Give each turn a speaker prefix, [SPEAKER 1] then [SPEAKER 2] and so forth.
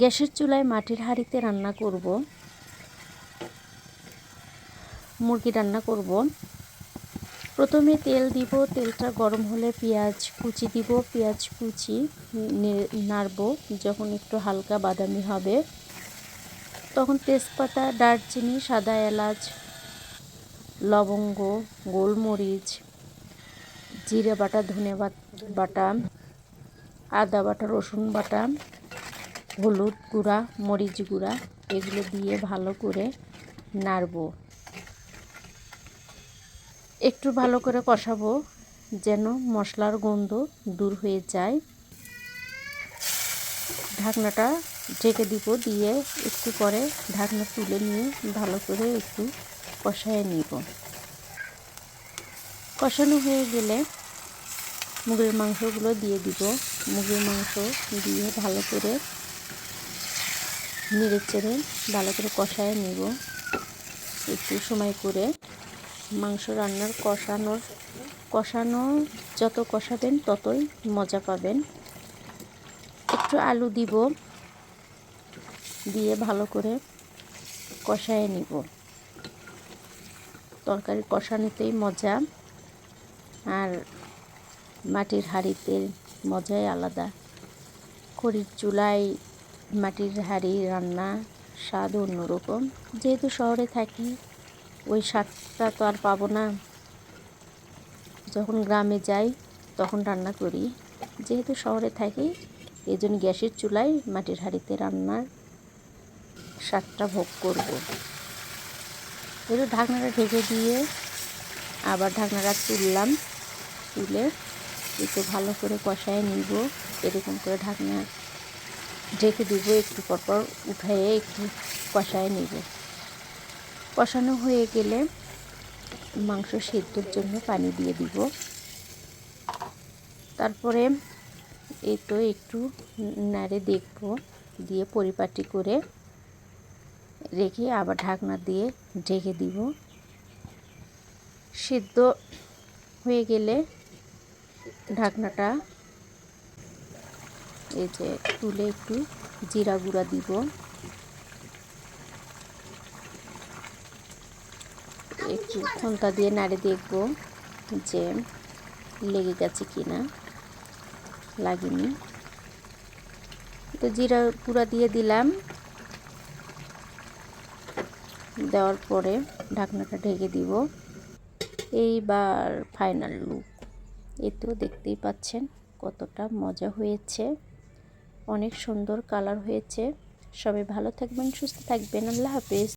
[SPEAKER 1] গ্যাসের চুলায় মাটির হাঁড়িতে রান্না করব। মুরগি রান্না করব। প্রথমে তেল দিব, তেলটা গরম হলে পেঁয়াজ কুচি দিব, পেঁয়াজ কুচি নাড়ব যখন একটু হালকা বাদামি হবে। তখন তেজপাতা, দারচিনি, সাদা এলাচ, লবঙ্গ, গোলমরিচ, জিরে বাটা, ধনে বাটা, আদা বাটা, রসুন বাটা হলুদ গুঁড়া, মরিচ গুঁড়া, এগুলো দিয়ে ভালো করে নাড়ব। একটু ভালো করে কষাবো যেন মশলার গন্ধ দূর হয়ে যায়। ঢাকনাটা ঢেকে দিব দিয়ে একটু পরে ঢাকনা তুলে নিয়ে ভালো করে একটু কষায় নিব। কষানো হয়ে গেলে মুগের মাংসগুলো দিয়ে দিব। মুগের মাংস দিয়ে ভালো করে নেড়ে চেড়ে ভালো করে কষায় নিব। একটু সময় করে মাংস রান্নার কষানোর কষানো যত কষাবেন ততই মজা পাবেন। একটু আলু দিব দিয়ে ভালো করে কষায় নিব। তরকারি কষানোতেই মজা আর মাটির হাঁড়িতে মজাই আলাদা। খড়ির চুলায় মাটির হাঁড়ি রান্না স্বাদ অন্যরকম। যেহেতু শহরে থাকি, ওই স্বাদটা তো আর পাবো না। যখন গ্রামে যাই, তখন রান্না করি। যেহেতু শহরে থাকি এই জন্য গ্যাসের চুলায় মাটির হাঁড়িতে রান্নার স্বাদটা ভোগ করব। একটু ঢাকনাটা ঢেকে দিয়ে আবার ঢাকনাটা তুললাম। তুলে একটু ভালো করে কষায় নিব। এরকম করে ঢাকনা ঢেকে দিব একটু পরপর উঠায়ে একটু কষায় নিব। কষানো হয়ে গেলে মাংস সেদ্ধর জন্য পানি দিয়ে দিব। তারপরে এই তো একটু নাড়ে দেখব, দিয়ে পরিপাটি করে রেখে আবার ঢাকনা দিয়ে ঢেকে দিব। সিদ্ধ হয়ে গেলে ঢাকনাটা এই যে তুলে একটু জিরা গুঁড়া দিব। একটু খন্তা দিয়ে নাড়ে দেখব যে লেগে গেছে কি না লাগেনি। তো জিরা গুঁড়া দিয়ে দিলাম। দেওয়ার পরে ঢাকনাটা ঢেকে দিব। এইবার ফাইনাল লুক। এ তো দেখতেই পাচ্ছেন কতটা মজা হয়েছে। অনেক সুন্দর কালার হয়েছে। সবাই ভালো থাকবেন সুস্থ থাকবেন। আল্লাহ হাফেজ।